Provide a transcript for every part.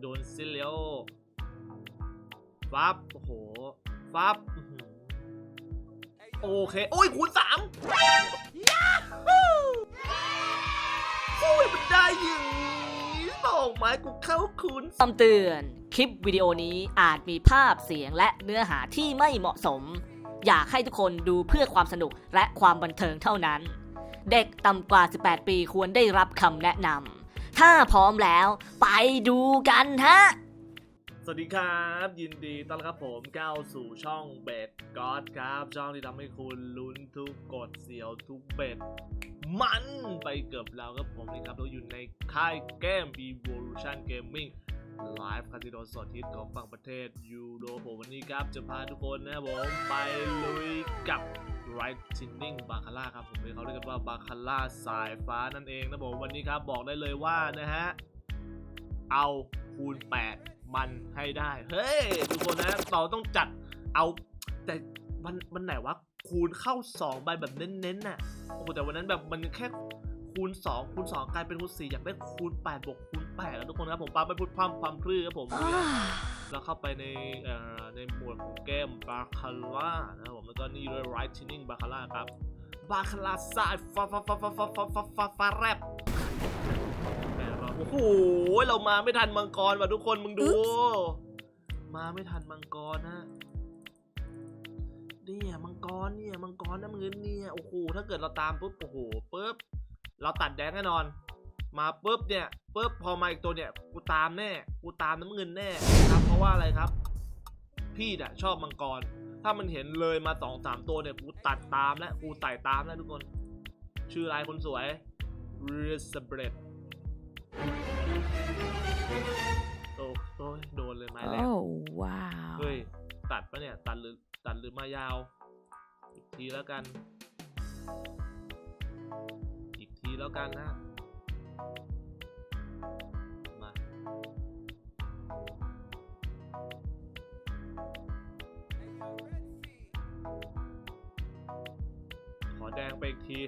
โดนซิเลโอฟับโอ้โหฟับโอเค โอ้ยคูณสามยาฮูโอ้ยมันได้อยิงสองไม้กูเข้าคูณคำเตือน คลิปวิดีโอนี้อาจมีภาพเสียงและเนื้อหาที่ไม่เหมาะสม อยากให้ทุกคนดูเพื่อความสนุกและความบันเทิงเท่านั้น เด็กต่ำกว่า 18 ปีควรได้รับคำแนะนำ ถ้าพร้อมแล้วไปดูกันฮะ สวัสดีครับ ยินดีต้อนรับผมก้าวสู่ช่องเบ็ดก็อดครับ ช่องที่ทำให้คุณลุ้นทุกกดเสียวทุกเบ็ด มันไปเกือบแล้วครับผมนี่ครับเราอยู่ในค่ายเกม Evolution Gaming ไลฟ์คาสิโนสดทิศของฝั่งประเทศยูโรผมวันนี้ครับ จะพาทุกคนนะครับผมไปลุยกับ Right Tinning b a c a l a ครับผมเรียเขาเรียกกันว่า b a c a l a สายฟ้านั่นเองนะผมวันนี้ครับบอกได้เลยว่านะฮะ เอาคูณ 8 มันให้ได้ เฮ้ย ทุกคนนะเราต้องจัดเอา แต่มันมันไหนวะคูณเข้า 2 ใบแบบเน้นๆน่ะโอ้โหแต่วันนั้นแบบมันแค่คูณ 2 คูณ 2 กลายเป็นคูณ 4 อยากได้คูณ 8 บวกคูณ8แล้วทุกคนครับผมปาไปพูดพร่ำความพลื้อครับผม เราเข้าไปในเอ่อในหมวดของเกมบาคาร่านะครับผมแล้วก็นี่ด้วย right tuning บาคาร่าครับบาคาร่าสายฟ้าฟ้าฟ้าฟ้าฟ้าฟ้าฟ้าฟ้าฟ้าแรบโอ้โหเรามาไม่ทันมังกรว่ะทุกคนมึงดู มาไม่ทันมังกรนะเนี่ยมังกรเนี่ยมังกรน้ำเงินเนี่ยโอ้โหถ้าเกิดเราตามปุ๊บโอ้โหปุ๊บเราตัดแดงแน่นอน มาปุ๊บเนี่ยปุ๊บพอมาอีกตัวเนี่ยกูตามแน่กูตามน้ำเงินแน่ครับเพราะว่าอะไรครับ พี่น่ะชอบมังกร ถ้ามันเห็นเลยมาสองสามตัวเนี่ยกูตัดตามแล้วกูไต่ตามแล้วทุกคน ชื่ออะไรคนสวยเรสเบรดโอ้โอ้ยโดนเลยไม้แรก Oh wow เฮ้ยตัดปะเนี่ยตัดหรือตัดหรือมายาว อีกทีแล้วกัน อีกทีแล้วกันนะ มาขอแดงไปอีกที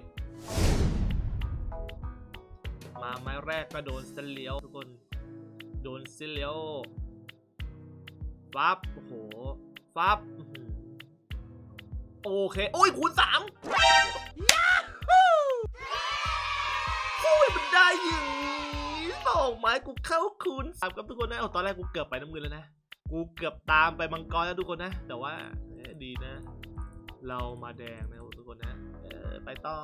มาไม้แรกก็โดนเสเลียวทุกคน โดนเสเลียวฟับโอ้โหฟับโอเค โอ้ย คูณสามยาฮูโอ้ยมันได้ อยิงสองไม้กูเข้าคูณสามครับทุกคนนะเอาตอนแรกกูเกือบไปน้ำเงินแล้วนะ กูเกือบตามไปมังกรแล้วทุกคนนะ แต่ว่าดีนะ เรามาแดงนะทุกคนนะไปต่อ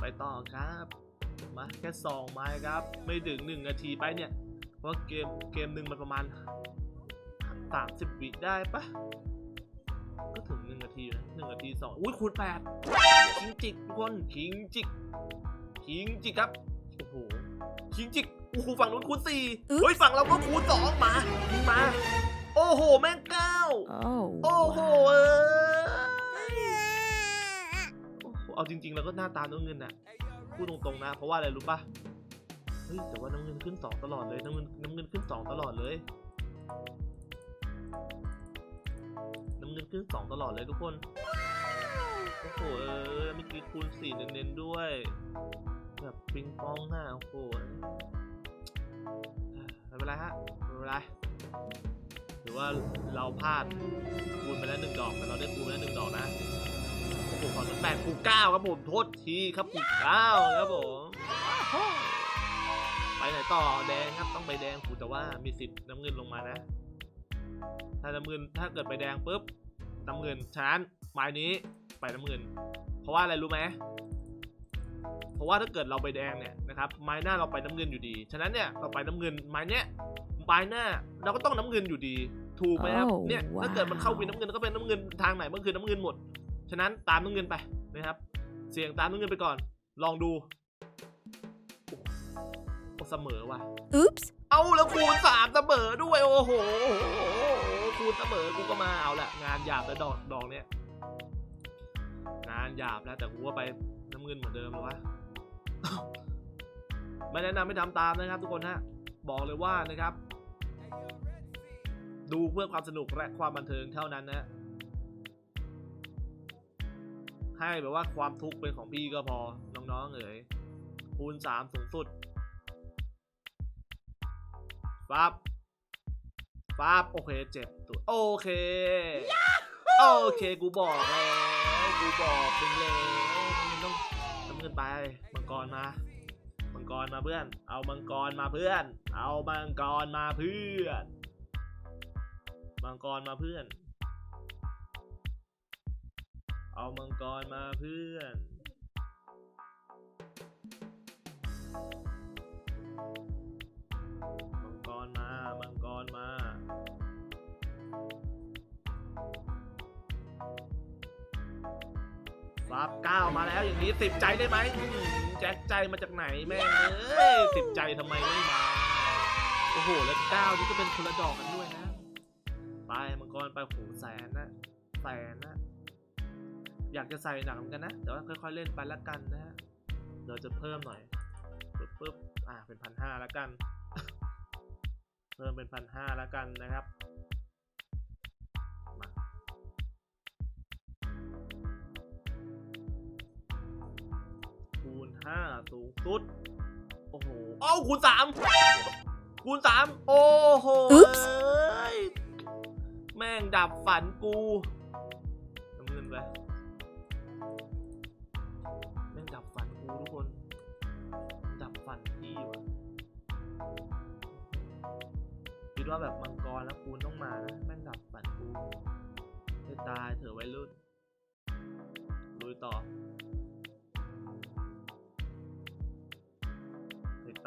ไปต่อครับ มาแค่สองไม้ครับ ไม่ถึงหนึ่งนาทีไปเนี่ย เพราะเกมเกมหนึ่งมันประมาณสามสิบวิได้ปะก็ถึงหนึ่งนาทีนะหนึ่งนาทีสองอุ้ยคูณแปดคิงจิกทุกคนคิงจิก คิงจิกครับ โอ้โห คิงจิกโอ้โหฝั่งนู้นคูณสี่อึ๊บเฮ้ย ฝั่งเราก็คูณสองมายิงมา โอ้โห แม่งเก้า Oh โอ้โหเออโอ้โหเอาจริง ๆ แล้วก็หน้าตาน้ำเงินน่ะ พูดตรงๆนะ เพราะว่าอะไรรู้ปะเฮ้ย แต่ว่าน้ำเงินขึ้นสองตลอดเลย น้ำเงินน้ำเงินขึ้นสองตลอดเลย น้ำเงินขึ้นสองตลอดเลยทุกคน โอ้โห เออเมื่อกี้คูณสี่เน้นๆด้วย แบบปิงปองอะโอ้โหไม่เป็นไรฮะไม่เป็นไรถือว่าเราพลาดคูณไปแล้วหนึ่งดอกแต่เราได้คูณไปแล้วหนึ่งดอกนะโอ้โหขอแปดคูณเก้าครับผมโทษทีครับคูณเก้าครับผมไปไหนต่อแดงครับต้องไปแดงคูแต่ว่ามีสิทธิ์น้ำเงินลงมานะ ถ้าน้ำเงินถ้าเกิดไปแดงปุ๊บน้ำเงินฉะนั้นไม้นี้ไปน้ำเงิน เพราะว่าอะไรรู้ไหม เพราะว่าถ้าเกิดเราไปแดงเนี่ยนะครับไม้หน้าเราไปน้ำเงินอยู่ดี ฉะนั้นเนี่ยเราไปน้ำเงินไม้เนี้ยไม้หน้าเราก็ต้องน้ำเงินอยู่ดี ถูกไหมครับโอ้เนี่ยถ้าเกิดมันเข้าว้าววินน้ำเงินก็เป็นน้ำเงินทางไหนมันคือน้ำเงินหมด ฉะนั้นตามน้ำเงินไปนะครับ เสี่ยงตามน้ำเงินไปก่อน ลองดูโอ้โอ้เสมอว่ะ Oops เอาแล้วคูณสามเสมอด้วยโอ้โหคูณเสมอกูก็มาเอาแหละงานหยาบแล้วดอกดอกเนี้ยงานหยาบแล้วแต่กูก็ไปน้ำเงินเหมือนเดิมเลยวะ ไม่แนะนำไม่ทำตามนะครับทุกคนฮะบอกเลยว่านะครับ ดูเพื่อความสนุกและความบันเทิงเท่านั้นนะให้แบบว่าความทุกข์เป็นของพี่ก็พอน้องๆเอ๋ยคูณสามสูงสุดฟับฟับโอเคเจ็บตัวโอเคโอเคกูบอกแล้วกูบอกมึงแล้วมึงต้องน้ำเงินไปมังกรมา กรมาเพื่อน เอามังกรมาเพื่อน เอามังกรมาเพื่อน มังกรมาเพื่อน เอามังกรมาเพื่อน มังกรมา มังกรมา ฟับเก้ามาแล้วอย่างนี้สิบใจได้ไหมแจ็คใจมาจากไหนแม่เอ้ยสิบใจทำไมไม่มา โอ้โห แล้วเก้านี่ก็เป็นคนละดอกกันด้วยนะ ไปมังกรไปโหแสนนะแสนนะ อยากจะใส่หนักเหมือนกันนะ แต่ว่าค่อยๆเล่นไปละกันนะฮะเดี๋ยวจะเพิ่มหน่อยปึ๊บปึ๊บอ่าเป็นพันห้าละกัน เพิ่มเป็นพันห้าละกันนะครับ ห้าสูงสุด โอ้โหเอ้าคูณสามคูณสามโอ้โห Oops เอ้ยแม่งดับฝันกูน้ำเงินไปแม่งดับฝันกูทุกคน ดับฝันพี่ว่ะคิดว่าแบบมังกรแล้วคูณต้องมานะแม่งดับฝันกูให้ตายเถอะไว้รุ่นลุยต่อ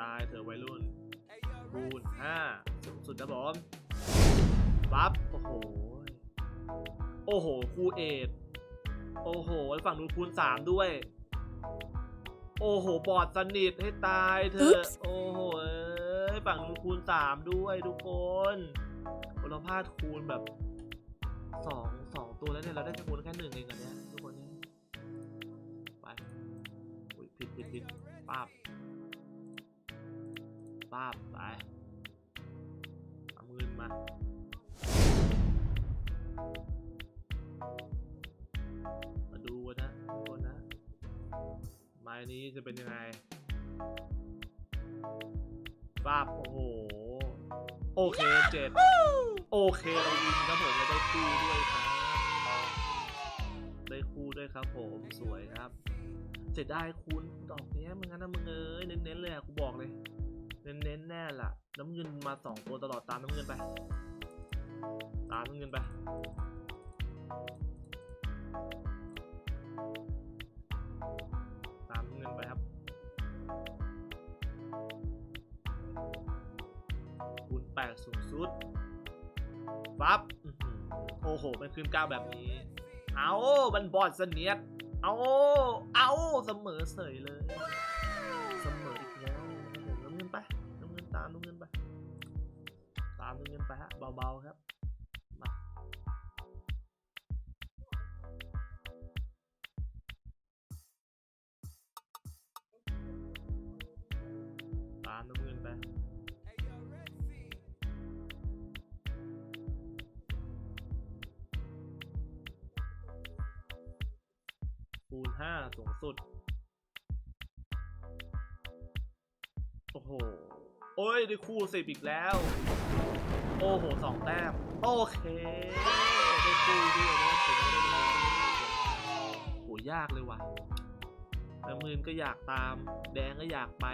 ตายเถอะไว้รุ่นคูณห้าสูงสุดนะผมปั๊บโอ้โห โอ้โหคูเอทโอ้โห ฝั่งนู้นคูณสามด้วย โอ้โหบอดสนิทให้ตายเถอะ Oops โอ้โหเอ้ยฝั่งนู้นคูณสามด้วยทุกคนเราพลาดคูณแบบสองสองตัวแล้วเนี่ย เราได้คูณแค่หนึ่งเองอันเนี้ยทุกคนเนี่ย ไปอุ้ยผิดผิดผิดป้าบ ป้าบไปเอาเงินมามาดูกันนะทุกคนนะไม้นี้จะเป็นยังไงป้าบโอ้โหโอเคเจ็ดโอเคเราวินครับผมเราได้คู่ด้วยครับได้คู่ด้วยครับผมสวยครับเสียดายคุณดอกเนี้ยมึงงั้นนะมึงเอ้ยเน้นๆเลยอะกูบอกเลย เน้นๆแน่ล่ะ น้ำเงินมาสองตัวตลอดตามน้ำเงินไป ตามน้ำเงินไป ตามน้ำเงินไปครับคูณแปดสูงสุดปั๊บโอ้โหมันขึ้นเก้าแบบนี้ เอามันบอดเสนียดเอา เอาเสมอเสยเลย ตามน้ำเงินไปคูณห้าสูงสุด โอ้โห โอ้ย ได้คู่สิบอีกแล้ว โอ้โหสองแต้ม โอเค ได้คู่ด้วยนะผมไม่ได้โหยากเลยว่ะน้ำมืนก็อยากตาม แดงก็อยากไป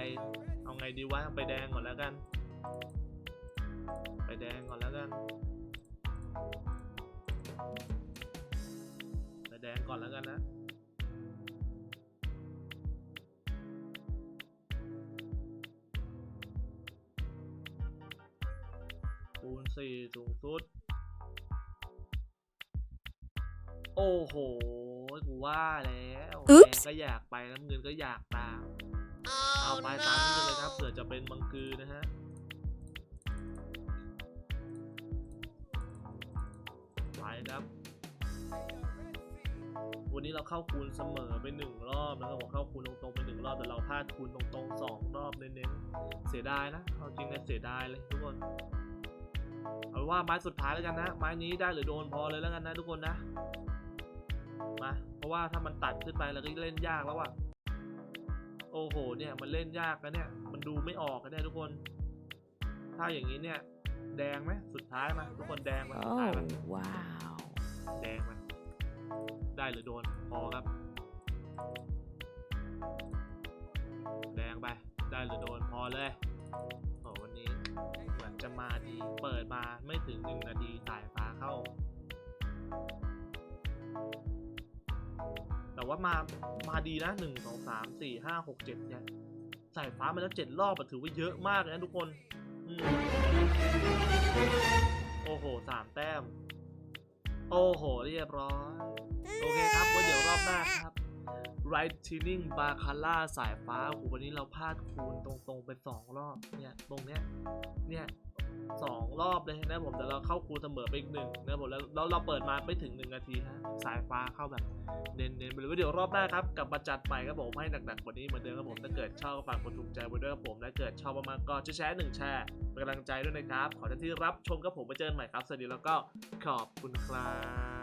เอาไงดีวะไปแดงก่อนแล้วกัน ไปแดงก่อนแล้วกัน ไปแดงก่อนแล้วกันนะคูณสี่สูงสุด โอ้โห กูว่าแล้วแด Oops งก็อยากไปน้ำเงินก็อยากตาม เอาไปตามนี้เลยครับเผื่อจะเป็นมังกือนะฮะไปครับ วันนี้เราเข้าคูณเสมอไปหนึ่งรอบนะครับผมเข้าคูณตรงๆไปหนึ่งรอบแต่เราพลาดคูณตรงๆสองรอบเน้นๆเสียดายนะเอาจริงนะเสียดายเลยทุกคนเอาว่าไม้สุดท้ายแล้วกันนะ ไม้นี้ได้หรือโดนพอเลยแล้วกันนะทุกคนนะมาเพราะว่าถ้ามันตัดขึ้นไปแล้วก็เล่นยากแล้วอะ โอ้โหเนี่ยมันเล่นยากนะเนี่ย มันดูไม่ออกนะเนี่ยทุกคน ถ้าอย่างนี้เนี่ย แดงไหมสุดท้ายมาทุกคนแดงมาสุดโอ้ท้ายมาว้าวแดงมาได้หรือโดนพอครับ แดงไป ได้หรือโดนพอเลยโอ้วันนี้เหมือนจะมาดี เปิดมาไม่ถึงหนึ่งนาทีสายฟ้าเข้า แต่ว่ามามาดีนะหนึ่งสองสามสี่ห้าหกเจ็ดเนี่ยสายฟ้ามาแล้วเจ็ดรอบถือว่าเยอะมากเลยนะทุกคนโอ้โหสามแต้ม โอ้โห เรียบร้อย โอเคครับไว้เดี๋ยวรอบหน้าครับ Right Tuning b a c a l a สายฟ้าโอ้โหวันนี้เราพลาดคูณตรงๆไปสองรอบเนี่ย ตรงเนี้ย สองรอบเลยนะผมแต่เราเข้าครูเสมอไปอีกหนึ่งนะผมแล้วแล้วเราเปิดมาไม่ถึงหนึ่งนาทีฮะสายฟ้าเข้าแบบเน้นๆไปเลยว่าเดี๋ยวรอบหน้าครับกลับมาจัดใหม่ครับผมให้หนักๆกว่านี้เหมือนเดิมครับผมถ้าเกิดชอบก็ฝากกดถูกใจไว้ด้วยครับผมและเกิดชอบมากๆก็จะแชร์หนึ่งแชร์เป็นกำลังใจด้วยนะครับ ขอท่านที่รับชมครับผมไปเจอกันใหม่ครับสวัสดีแล้วก็ขอบคุณครับ